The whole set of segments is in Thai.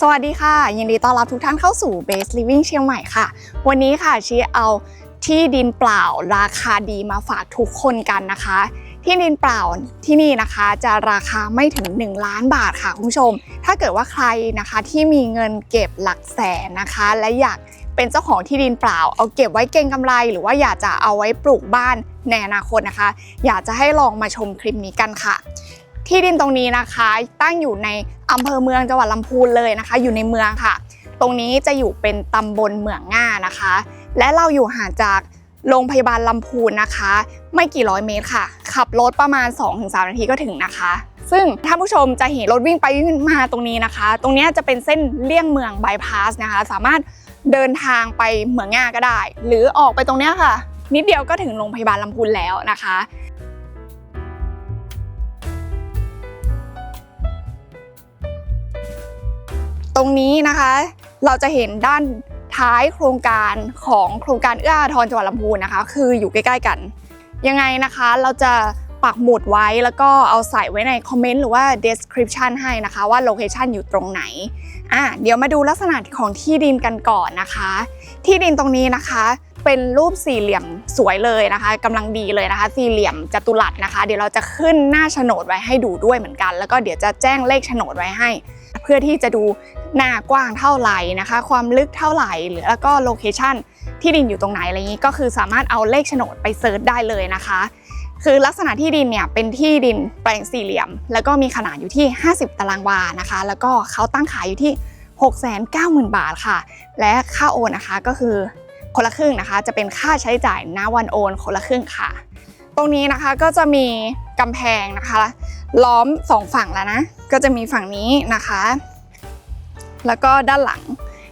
สวัสดีค่ะ ยินดีต้อนรับทุกท่านเข้าสู่ Base Living เชียงใหม่ค่ะ วันนี้ค่ะชี้เอาที่ดินเปล่าราคาดีมาฝากทุกคนกันนะคะ ที่ดินเปล่าที่นี่นะคะจะราคาไม่ถึง 1 ล้านบาทค่ะคุณผู้ชม ถ้าเกิดว่าใครนะคะที่มีเงินเก็บหลักแสนนะคะ และอยากเป็นเจ้าของที่ดินเปล่า เอาเก็บไว้เก็งกำไร หรือว่าอยากจะเอาไว้ปลูกบ้านในอนาคตนะคะ อยากจะให้ลองมาชมคลิปนี้กันค่ะ ที่ดินตรงนี้นะคะ ตั้งอยู่ในอำเภอเมืองจังหวัดลำพูนเลยนะคะ อยู่ในเมืองค่ะ ตรงนี้จะอยู่เป็นตำบลเมืองง่านะคะ และเราอยู่ห่างจากโรงพยาบาลลำพูนนะคะ ไม่กี่ร้อยเมตรค่ะ ขับรถประมาณ 2-3 นาทีก็ถึงนะคะ ซึ่งท่านผู้ชมจะเห็นรถวิ่งไปวิ่งมาตรงนี้นะคะ ตรงนี้จะเป็นเส้นเลี่ยงเมืองบายพาสนะคะ สามารถเดินทางไปเมืองง่าก็ได้ หรือออกไปตรงนี้ค่ะ นิดเดียวก็ถึงโรงพยาบาลลำพูนแล้วนะคะ ตรงนี้นะคะ เราจะเห็นด้านท้ายโครงการของโครงการเอื้ออาทรจังหวัดลำพูนนะคะ คืออยู่ใกล้ๆกัน ยังไงนะคะเราจะปักหมุดไว้แล้วก็เอาใส่ไว้ในคอมเมนต์หรือว่า description ให้นะคะว่าโลเคชันอยู่ตรงไหนอะเดี๋ยวมาดูลักษณะของที่ดินกันก่อนนะคะ ที่ดินตรงนี้นะคะ เป็นรูปสี่เหลี่ยมสวยเลยนะคะกำลังดีเลยนะคะ สี่เหลี่ยมจัตุรัสนะคะ เดี๋ยวเราจะขึ้นหน้าโฉนดไว้ให้ดูด้วยเหมือนกัน แล้วก็เดี๋ยวจะแจ้งเลขโฉนดไว้ให้ เพื่อที่จะดู หน้ากว้างเท่าไหร่นะคะ ความลึกเท่าไหร่หรือแล้วก็โลเคชันที่ดินอยู่ตรงไหนอะไรอย่างนี้ก็คือสามารถเอาเลขโฉนดไปเซิร์ชได้เลยนะคะ คือลักษณะที่ดินเนี่ยเป็นที่ดินแปลงสี่เหลี่ยม แล้วก็มีขนาดอยู่ที่ 50 ตารางวานะคะ แล้วก็เขาตั้งขายอยู่ที่ 690,000 บาทค่ะ และค่าโอนนะคะก็คือคนละครึ่งนะคะ จะเป็นค่าใช้จ่ายณวันโอนคนละครึ่งค่ะ ตรงนี้นะคะก็จะมีกำแพงนะคะ ล้อมสองฝั่งแล้วนะ ก็จะมีฝั่งนี้นะคะ แล้วก็ด้านหลัง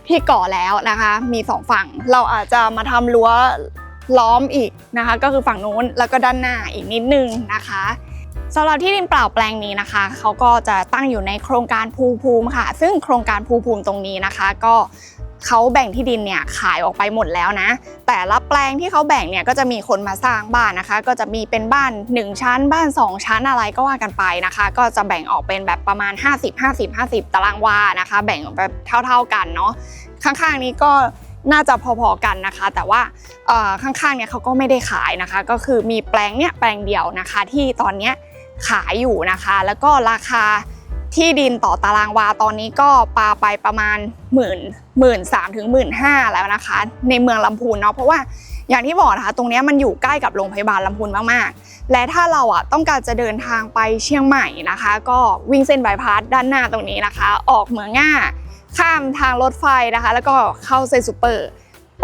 ที่ก่อแล้วนะคะ มีสองฝั่งเราอาจจะมาทำรั้วล้อมอีกนะคะ ก็คือฝั่งนู้นแล้วก็ด้านหน้าอีกนิดนึงนะคะสำหรับที่ดินเปล่าแปลงนี้นะคะเขาก็จะตั้งอยู่ในโครงการภูภูมิค่ะ ซึ่งโครงการภูภูมิตรงนี้นะคะ ก็ เขาแบ่งที่ดินเนี่ยขายออกไปหมดแล้วนะ แต่ละแปลงที่เขาแบ่งเนี่ยก็จะมีคนมาสร้างบ้านนะคะ ก็จะมีเป็นบ้าน 1 ชั้น บ้าน 2 ชั้นอะไรก็ว่ากันไปนะคะ ก็จะแบ่งออกเป็นแบบประมาณ 50 50 50 ตารางวานะคะ แบ่งแบบเท่า ๆกันเนาะข้างๆนี้ก็น่าจะพอๆกันนะคะ แต่ว่าข้างๆเนี่ยเขาก็ไม่ได้ขายนะคะ ก็คือมีแปลงเนี่ยแปลงเดียวนะคะ ที่ตอนเนี้ยขายอยู่นะคะ แล้วก็ราคา ที่ดินต่อตารางวาตอนนี้ก็ปาไปประมาณหมื่นหมื่นสามถึงหมื่นห้าแล้วนะคะ ในเมืองลำพูนเนาะเพราะว่าอย่างที่บอกนะคะตรงนี้มันอยู่ใกล้กับโรงพยาบาลลำพูนมากๆ และถ้าเราอะต้องการจะเดินทางไปเชียงใหม่นะคะ ก็วิ่งเส้นบายพาสด้านหน้าตรงนี้นะคะ ออกเมืองง่าข้ามทางรถไฟนะคะ แล้วก็เข้าเซนซูเปอร์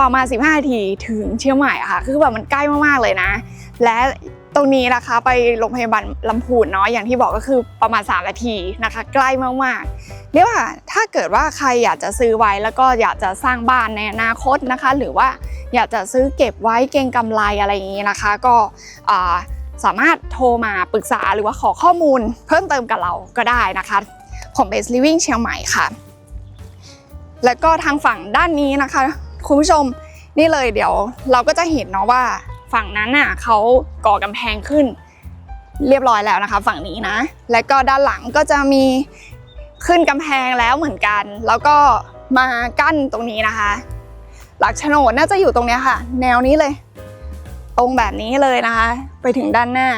ประมาณ 15นาทีถึงเชียงใหม่อะค่ะ คือแบบมันใกล้มากๆเลยนะ และ ตรงนี้นะคะไปโรงพยาบาลลำพูนเนาะอย่างที่บอกก็คือประมาณ 3 นาทีนะคะ ใกล้มากๆเรียกว่าถ้าเกิดว่าใครอยากจะซื้อไว้แล้วก็อยากจะสร้างบ้านในอนาคตนะคะ หรือว่าอยากจะซื้อเก็บไว้เก็งกำไรอะไรอย่างนี้นะคะ ก็สามารถโทรมาปรึกษาหรือว่าขอข้อมูลเพิ่มเติมกับเราก็ได้นะคะของ Base Living เชียงใหม่ค่ะ แล้วก็ทางฝั่งด้านนี้นะคะ คุณผู้ชมนี่เลยเดี๋ยวเราก็จะเห็นเนาะว่า ฝั่งนั้นน่ะเขาก่อกำแพงขึ้น เรียบร้อยแล้วนะคะ ฝั่งนี้นะ และก็ด้านหลังก็จะมีขึ้นกำแพงแล้วเหมือนกัน แล้วก็มากั้นตรงนี้นะคะ หลักโฉนดน่าจะอยู่ตรงเนี้ยค่ะ แนวนี้เลย ตรงแบบนี้เลยนะคะ ไปถึงด้านหน้า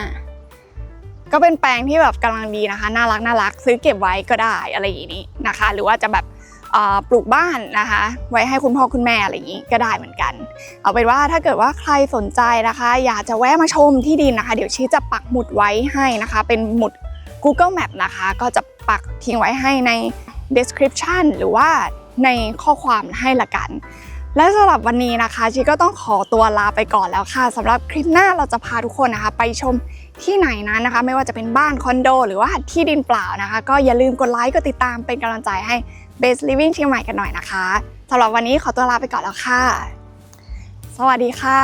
ก็เป็นแปลงที่แบบกำลังดีนะคะ น่ารักน่ารักซื้อเก็บไว้ก็ได้อะไรอย่างนี้นะคะ หรือว่าจะแบบ ปลูกบ้านนะคะ ไว้ให้คุณพ่อคุณแม่อะไรอย่างนี้ก็ได้เหมือนกัน เอาเป็นว่าถ้าเกิดว่าใครสนใจนะคะ อยากจะแวะมาชมที่ดินนะคะ เดี๋ยวชี้จะปักหมุดไว้ให้นะคะ เป็นหมุด Google Map นะคะ ก็จะปักทิ้งไว้ให้ใน description หรือว่าในข้อความให้ละกัน และสำหรับวันนี้นะคะชีก็ต้องขอตัวลาไปก่อนแล้วค่ะสำหรับคลิปหน้าเราจะพาทุกคนนะคะ ไปชมที่ไหนนั้นนะคะ ไม่ว่าจะเป็นบ้านคอนโด หรือว่าที่ดินเปล่านะคะ ก็อย่าลืมกดไลค์กดติดตามเป็นกำลังใจให้ Base Living เชียงใหม่กันหน่อยนะคะสำหรับวันนี้ขอตัวลาไปก่อนแล้วค่ะ สวัสดีค่ะ